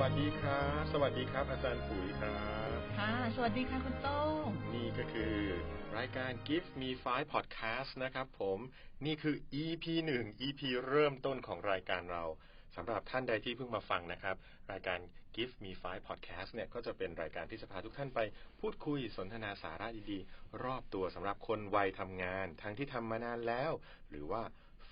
วัสดีครับสวัสดีครับ อาจารย์ปุ๋ยครับค่ะ สวัสดีค่ะคุณโต้งนี่ก็คือ รายการ Give Me Five Podcast นะครับผมนี่คือ EP หนึ่ง EP เริ่มต้นของรายการเราสำหรับท่านใดที่เพิ่งมาฟังนะครับ รายการ Give Me Five Podcast เนี่ยก็จะเป็นรายการที่จะพาทุกท่านไปพูดคุยสนทนาสาระดีๆ รอบตัวสำหรับคนวัยทำงาน ทั้งที่ทำมานานแล้ว หรือว่า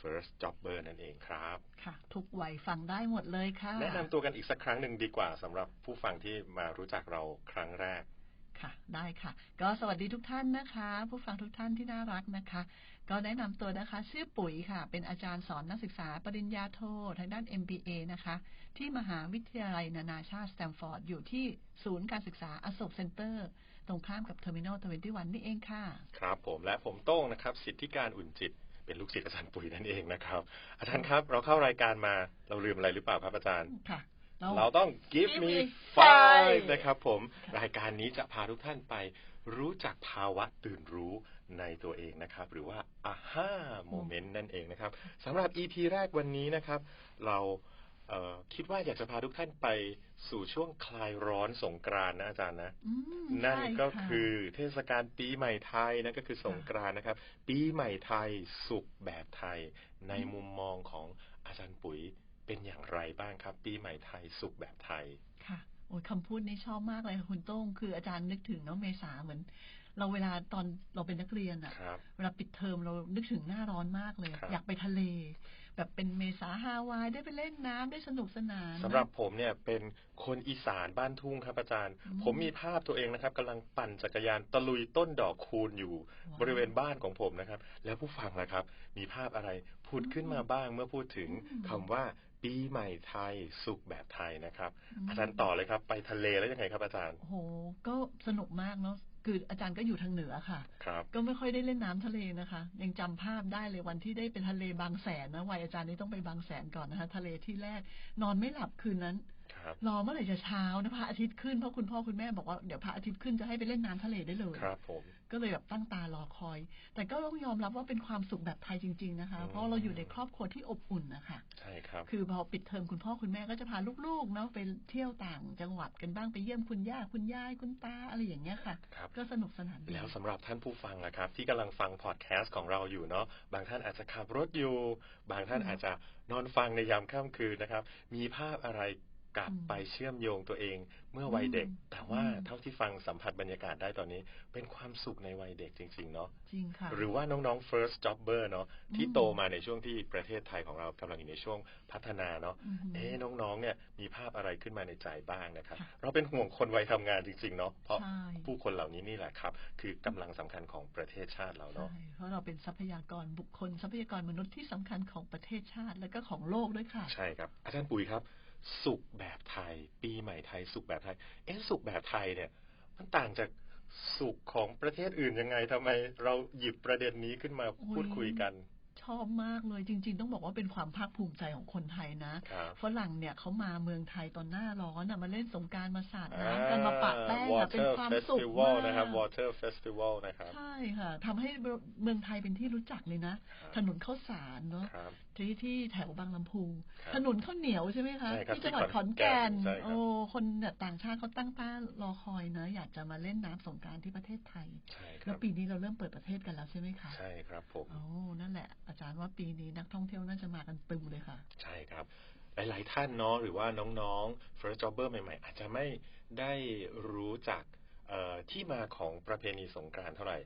first jobber นั่นเองครับ ค่ะ ทุกวัยฟังได้หมดเลยค่ะ แนะนำตัวกันอีกสักครั้งหนึ่งดีกว่าสำหรับผู้ฟังที่มารู้จักเราครั้งแรกค่ะได้ค่ะ ก็สวัสดีทุกท่านนะคะ ผู้ฟังทุกท่านที่น่ารักนะคะ ก็แนะนำตัวนะคะ ชื่อปุ๋ยค่ะ เป็นอาจารย์สอนนักศึกษาปริญญาโททางด้าน MBA นะคะ ที่มหาวิทยาลัยนานาชาติสแตมฟอร์ดอยู่ที่ศูนย์การศึกษาอโศกเซ็นเตอร์ ตรงข้ามกับเทอร์มินอลทเวนตี้วันนี่เองค่ะ ครับผมและผมโต้งนะครับ สิทธิการอุ่นจิต เป็นลูกศิษย์อาจารย์ปุ๋ยนั่นเองนะครับ อาจารย์ครับ เราเข้ารายการมาเราลืมอะไรหรือเปล่าครับอาจารย์ค่ะเราต้อง give Give me me five five นะครับผมค่ะรายการนี้จะพาทุกท่านไปรู้จักภาวะตื่นรู้ในตัวเองนะครับ หรือว่า aha moment นั่นเองนะครับสำหรับ EP แรกวันนี้นะครับ เราเอ่อ คิดว่าอยากจะพาทุกท่านไปสู่ช่วงคลายร้อนสงกรานต์นะอาจารย์นะอืมนั่นใช่ก็ะคือเทศกาลปีใหม่ไทยนั่นก็คือสงกรานต์นะครับ ปีใหม่ไทยสุขแบบไทย ในมุมมองของอาจารย์ปุ๋ยเป็นอย่างไรบ้างครับ ปีใหม่ไทยสุขแบบไทย ค่ะโอ้ยคำพูดนี้ชอบมากเลยค่ะคุณโต้งคืออาจารย์นึกถึงเนาะเมษาเหมือน เราเวลาตอนเราเป็นนักเรียนอะครับเวลาปิดเทอมเรานึกถึงหน้าร้อนมากเลยครับอยากไปทะเล แบบเป็นเมษาฮาวายได้ไปเล่นน้ำได้สนุกสนานสำหรับผมเนี่ยเป็นคนอีสานบ้านทุ่งครับอาจารย์อืมผมมีภาพตัวเองนะครับกำลังปั่นจักรยานตะลุยต้นดอกคูณอยู่ว้าวบริเวณบ้านของผมนะครับ แล้วผู้ฟังล่ะครับ มีภาพอะไรผุดขึ้นมาบ้างเมื่อพูดถึงอืมคำว่าปีใหม่ไทยสุขแบบไทยนะครับมอาจารย์ต่อเลยครับ ไปทะเลแล้วยังไงครับอาจารย์โอ้โหก็สนุกมากเนาะ คืออาจารย์ก็อยู่ทางเหนือค่ะ ครับก็ไม่ค่อยได้เล่นน้ำทะเลนะคะ ยังจำภาพได้เลยวันที่ได้ไปทะเลบางแสนนะวัยอาจารย์นี่ต้องไปบางแสนก่อนนะคะ ทะเลที่แรกนอนไม่หลับคืนนั้น ครับรอเมื่อไหร่จะเช้านะพระอาทิตย์ขึ้นเพราะคุณพ่อคุณแม่บอกว่าเดี๋ยวพระอาทิตย์ขึ้นจะให้ไปเล่นน้ำทะเลได้เลยครับผมก็เลยแบบตั้งตารอคอย แต่ก็ต้องยอมรับว่าเป็นความสุขแบบไทยจริง ๆนะคะอืมเพราะเราอยู่ในครอบครัวที่อบอุ่นนะคะใช่ครับคือพอปิดเทอมคุณพ่อคุณแม่ก็จะพาลูกๆเนาะไปเที่ยวต่างจังหวัดกันบ้างไปเยี่ยมคุณย่าคุณยายคุณตาอะไรอย่างเงี้ยค่ะครับก็สนุกสนานดีแล้วสำหรับท่านผู้ฟังนะครับ ที่กำลังฟังพอดแคสต์ของเราอยู่เนาะบางท่านอาจจะขับรถอยู่ บางท่านอืมอาจจะนอนฟังในยามค่ำคืนนะครับ มีภาพอะไร กลับอืมไปเชื่อมโยงตัวเองเมื่อวัยเด็กอืมแต่ว่าอืมเท่าที่ฟังสัมผัสบรรยากาศได้ตอนนี้ เป็นความสุขในวัยเด็กจริง ๆ เนาะจริงค่ะหรือว่าน้องๆ first jobber เนาะที่อืมโตมาในช่วงที่ประเทศไทยของเรากำลังอยู่ในช่วงพัฒนาเนาะอือหือเอ๊ะน้องๆเนี่ยมีภาพอะไรขึ้นมาในใจบ้างนะครับค่ะเราเป็นห่วงคนวัยทำงานจริง ๆ เนาะเพราะใช่ผู้คนเหล่านี้นี่แหละครับ คือกำลังสำคัญของประเทศชาติเราใช่เนาะเพราะเราเป็นทรัพยากรบุคคลทรัพยากรมนุษย์ที่สำคัญของประเทศชาติและก็ของโลกด้วยค่ะ ใช่ครับอาจารย์ปุ๋ยครับ สุขแบบไทย ปีใหม่ไทย สุขแบบไทย เอ๊ะสุขแบบไทยเนี่ย มันต่างจากสุขของประเทศอื่นยังไงทำไม เราหยิบประเด็นนี้ขึ้นมาโอ้ยพูดคุยกัน ชอบมากเลยจริง ๆ ต้องบอกว่าเป็นความภาคภูมิใจของคนไทยนะครับฝรั่งเนี่ยเขามาเมืองไทยตอนหน้าร้อนอะมาเล่นสงกรารมาสาดน้ำกันมาปะแป้งอะเป็น Water ความสุข Festival มากนะครับ Water Festival นะครับใช่ค่ะทำให้เมืองไทยเป็นที่รู้จักเลยนะครับถนนข้าวสารเนาะครับที่ที่แถวบางลำพูครับถนนข้าวเหนียวใช่ไหมคะใช่ครับที่จังหวัดที่ขขออนนแก่นแก่นใช่ครับโอ้คนเนี่ยต่างชาติเขาตั้งตารอคอยนะอยากจะมาเล่นน้ำสงกรารที่ประเทศไทยใช่คแล้รัวบปีนี้เราเริ่มเปิดประเทศกันแล้วใช่ไหมคะใช่ครับผมโอ้นั่นแหละ อาจารย์ว่าปีนี้นักท่องเที่ยวน่าจะมากันตึมเลยค่ะ ใช่ครับหลายๆท่านเนาะหรือว่าน้องๆ first jobber ใหม่ๆ อาจจะไม่ได้รู้จักเอ่อที่มาของประเพณีสงกรานต์เท่าไหร่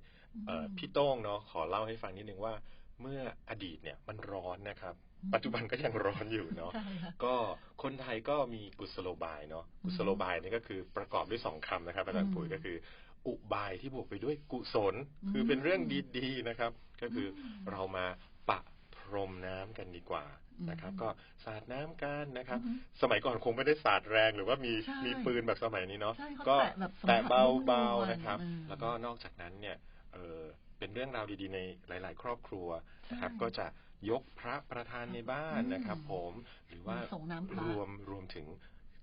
เอ่ออืมพี่โต้งเนาะขอเล่าให้ฟังนิดนึงว่า เมื่ออดีตเนี่ยมันร้อนนะครับอืมปัจจุบันก็ยังร้อนอยู่เนาะใช่ค่ะก็คนไทยก็มีกุศโลบายเนาะกุศโลบายนี่ก็คือประกอบด้วยสองคำนะครับอาจารย์อืมปุ๋ยก็คือ อุบายที่บวกไปด้วยกุศลอืมคือเป็นเรื่องดีๆนะครับ ก็คืออมเรามาปะพรมน้ำกันดีกว่านะครับอืมก็สาดน้ำกันนะครับอือฮึสมัยก่อนคงไม่ได้สาดแรงหรือว่ามีใช่มีปืนแบบสมัยนี้เนาะใช่เขาก็แตะแบบสัมผัสแตะเบานุ่มนวลๆนะครับอืมแล้วก็นอกจากนั้นเนี่ย เออ เป็นเรื่องราวดีๆ ในหลาย ๆ ครอบครัวนะครับใช่ก็จะยกพระประธานในบ้านนะครับอืมผมหรือว่าส่งน้ำพระ รวมรวมถึง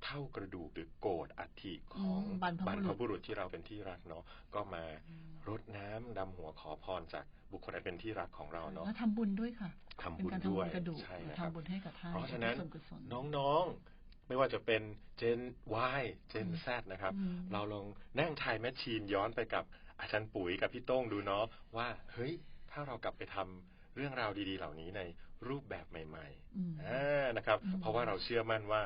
เท่ากระดูกหรือโกรธอัฐิของอืมบรรพบุรุษรพบุรุษที่เราเป็นที่รักเนาะก็มาอืมรดน้ำดำหัวขอพรจากบุคคลอันเป็นที่รักของเราเนาะ แล้วทำบุญด้วยค่ะทำเป็นบุญการด้ทำวบุยญกระดูกใช่นะครับ ทำบุญให้กับท่านเพราะฉะนั้นส่วนกุศล น้องไม่ว่าจะเป็น Gen Y Gen Z นะครับ อืมเราลองนั่งทายแมชชีนย้อนไปกับ อาจารย์ปุ๋ยกับพี่โต้งดูเนาะว่าเฮ้ยถ้าเรากลับไปทำเรื่องราวดี ๆ เหล่านี้ในรูปแบบใหม่อืมๆอ่านะครับอืมเพราะว่าเราเชื่อมั่นว่า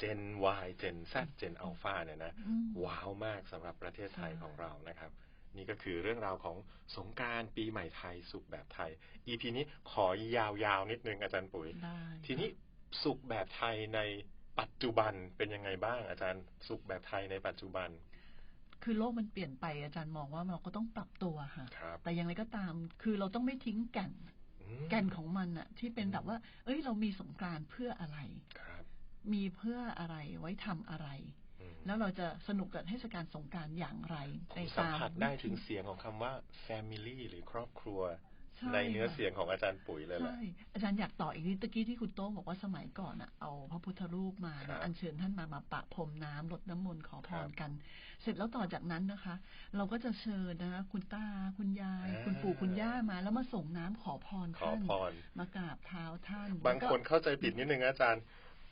Gen Y Gen Z Gen Alpha เนี่ยนะอืมว้าวมากสำหรับประเทศไทยใช่ของเรานะครับ นี่ก็คือเรื่องราวของสงกรารปีใหม่ไทยสุขแบบไทย EP นี้ขอยาวๆนิดนึงอาจารย์ปุ๋ยได้ทีนี้สุขแบบไทยในปัจจุบันเป็นยังไงบ้างอาจารย์ สุขแบบไทยในปัจจุบัน คือโลกมันเปลี่ยนไปอาจารย์มองว่าเราก็ต้องปรับตัวค่ะครับแต่อย่างไรก็ตาม คือเราต้องไม่ทิ้งแก่นอืมแก่นของมันอะที่เป็นแบบว่า เอ้ย เรามีสงกรานต์เพื่ออะไรครับมีเพื่ออะไรไว้ทำอะไรอืมแล้วเราจะสนุกกับเทศกาลสงกรารอย่างไรผในมสัมตามผัสได้ถึงเสียงของคำว่า family หรือครอบครัว ใช่ในเนื้อค่ะเสียงของอาจารย์ปุ๋ยเลยแหละใช่อาจารย์อยากต่ออีกนิดตะกี้ที่คุณโต้งบอกว่าสมัยก่อนอะเอาพระพุทธรูปมาครันะบอัญเชิญท่านมามาปะพรมน้ำรดน้ำมนต์ขอพครัรบกัน เสร็จแล้วต่อจากนั้นนะคะ เราก็จะเชิญนะคะคุณตาคุณยายอ่าคุณปู่คุณย่ามา แล้วมาส่งน้ำขอพรขอท่านพรมากราบเท้าท่าน บางแล้วก็คนเข้าใจผิดนิดนึงนะอาจารย์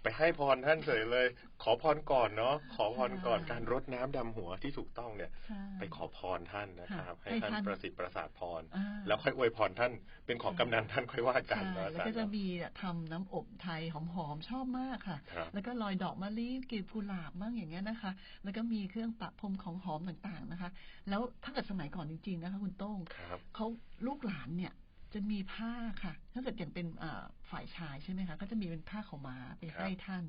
ไปให้พรท่านเฉยเลย ขอพรก่อนเนาะขอพรก่อนใช่การรดน้ำดำหัวที่ถูกต้องเนี่ยใช่ไปขอพรท่านนะครับค่ะให้ให้ท่านท่านประสิทธิ์ประสาทพรอ่าแล้วค่อยอวยพรท่านเป็นของใช่กำนันท่านค่อยว่ากันใช่เนาะอาแล้วจารก็ย์จะเนาะมีทำน้ำอบไทยหอมๆชอบมากค่ะครับแล้วก็ลอยดอกมะลิกลีบกุหลาบบ้างอย่างเงี้ยนะคะ แล้วก็มีเครื่องประพรมของหอมต่างๆนะคะ แล้วถ้าเกิดสมัยก่อนจริงๆนะคะ คุณโต้งครับเขาลูกหลานเนี่ย จะมีผ้าค่ะ ถ้าเกิดอย่างเป็นอ่าฝ่ายชายใช่ไหมคะ ก็จะมีเป็นผ้าขาวม้าไปครับให้ท่าน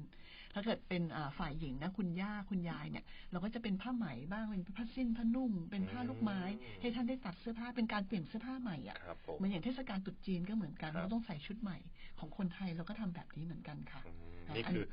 ถ้าเกิดเป็นอ่าฝ่ายหญิงนะคุณย่าคุณยายเนี่ย เราก็จะเป็นผ้าไหมบ้างเป็นผ้าสิ้นผ้านุ่ง เป็นผ้าลูกไม้ ให้ท่านได้ตัดเสื้อผ้าเป็นการเปลี่ยนเสื้อผ้าใหม่อะครับผมเหมือนอย่างเทศกาลตรุษจีนก็เหมือนกันครับเราต้องใส่ชุดใหม่ ของคนไทยเราก็ทำแบบนี้เหมือนกันค่ะอืมอ่านี่อันคือ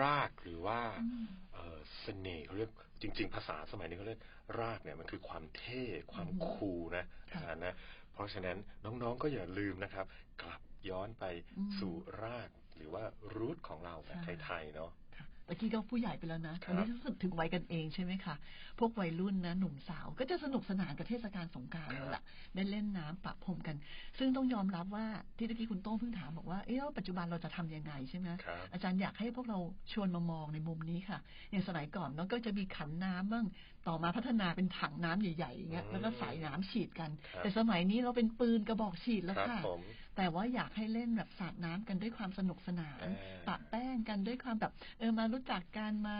รากหรือว่าอืมเอ่อเสน่ห์เขาเรียกจริง ๆ ภาษาสมัยนี้เขาเรียกรากเนี่ยมันคือความเท่ความอืมคูลนะค่ะอาจารย์นะ เพราะฉะนั้นน้องๆก็อย่าลืมนะครับ กลับย้อนไปอืมสู่รากหรือว่ารูทของเราแบบใช่ไทยๆเนาะค่ะ ตะกี้ก็ผู้ใหญ่ไปแล้วนะคตรัอบนนี้รู้สึกถึงวัยกันเองใช่ไหมคะพวกวัยรุ่นนะหนุ่มสาว ก็จะสนุกสนานกับเทศกาลสงกรารครับนั่นแหละได้เล่นน้ำปะพรมกัน ซึ่งต้องยอมรับว่าที่ตะกี้คุณโต้งเพิ่งถามบอกว่าเอ๊ะแล้วปัจจุบันเราจะทำยังไงใช่ไหมครับอาจารย์อยากให้พวกเราชวนมามองในมุมนี้ค่ะอย่างสมัยก่อนเนาะก็จะมีขันน้ำบ้างต่อมาพัฒนาเป็นถังน้ำใหญ่ๆอย่างเงี้ยอืมแล้วก็ใส่น้ำฉีดกันครับแต่สมัยนี้เราเป็นปืนกระบอกฉีดแล้วครับค่ะผม แต่ว่าอยากให้เล่นแบบสาดน้ำกันด้วยความสนุกสนานอ่าปะแป้งกันด้วยความแบบเออมารู้จักกันมา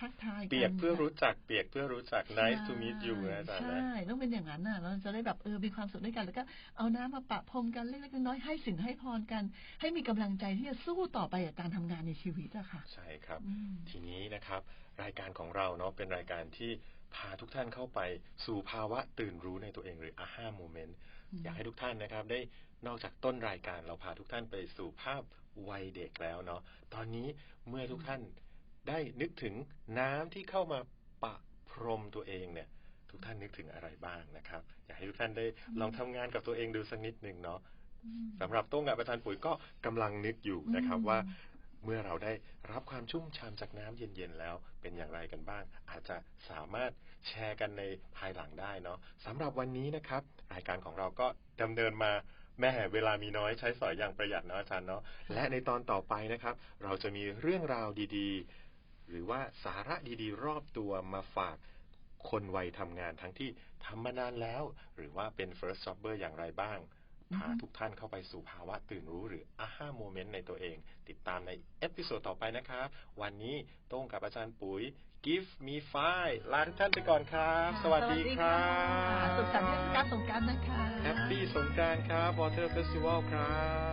ทักทายกันเปียกเพื่อรู้จักเปียกเพื่อรู้จัก nice to meet you นะอาจารย์นะใช่ต้องเป็นอย่างนั้นน่ะเราจะได้แบบเออมีความสุขด้วยกัน แล้วก็เอาน้ำมาปะพรมกันเล็กๆน้อยๆให้สินให้พรกัน ให้มีกำลังใจที่จะสู้ต่อไปกับการทำงานในชีวิตอะค่ะ ใช่ครับอืมทีนี้นะครับ รายการของเราเนาะเป็นรายการที่ พาทุกท่านเข้าไปสู่ภาวะตื่นรู้ในตัวเองหรือ aha moment อืมอยากให้ทุกท่านนะครับ ได้นอกจากต้นรายการเราพาทุกท่านไปสู่ภาพวัยเด็กแล้วเนาะตอนนี้เมื่อทุกท่านได้นึกถึงน้ำที่เข้ามาปะพรมตัวเองเนี่ย ทุกท่านนึกถึงอะไรบ้างนะครับ อยากให้ทุกท่านได้ลองทำงานกับตัวเองดูสักนิดหนึ่งเนาะอืมสำหรับโต้งกับอาจารย์ปุ๋ยก็กำลังนึกอยู่นะครับอืมว่า เมื่อเราได้รับความชุ่มฉ่ำจากน้ำเย็นๆแล้วเป็นอย่างไรกันบ้าง อาจจะสามารถแชร์กันในภายหลังได้เนาะสำหรับวันนี้นะครับ รายการของเราก็ดำเนินมาแม่เวลามีน้อยใช้สอยอย่างประหยัดเนาะอาจารย์เนาะและในตอนต่อไปนะครับ เราจะมีเรื่องราวดีๆ หรือว่าสาระดีๆ รอบตัวมาฝากคนวัยทำงานทั้งที่ทำมานานแล้ว หรือว่าเป็น first jobber อย่างไรบ้างพาทุกท่านเข้าไปสู่ภาวะตื่นรู้หรือ aha moment ในตัวเอง ติดตามในเอพิ โซดต่อไปนะครับ วันนี้โต้งกับอาจารย์ปุ๋ย give me five ลาทุกท่านไปก่อนครับ สวัสดีครัค่ะบสุขสันต์เทศกาลสงกรารนะคะแฮปปี้สงกรานต์ครับ Water Festival ครับ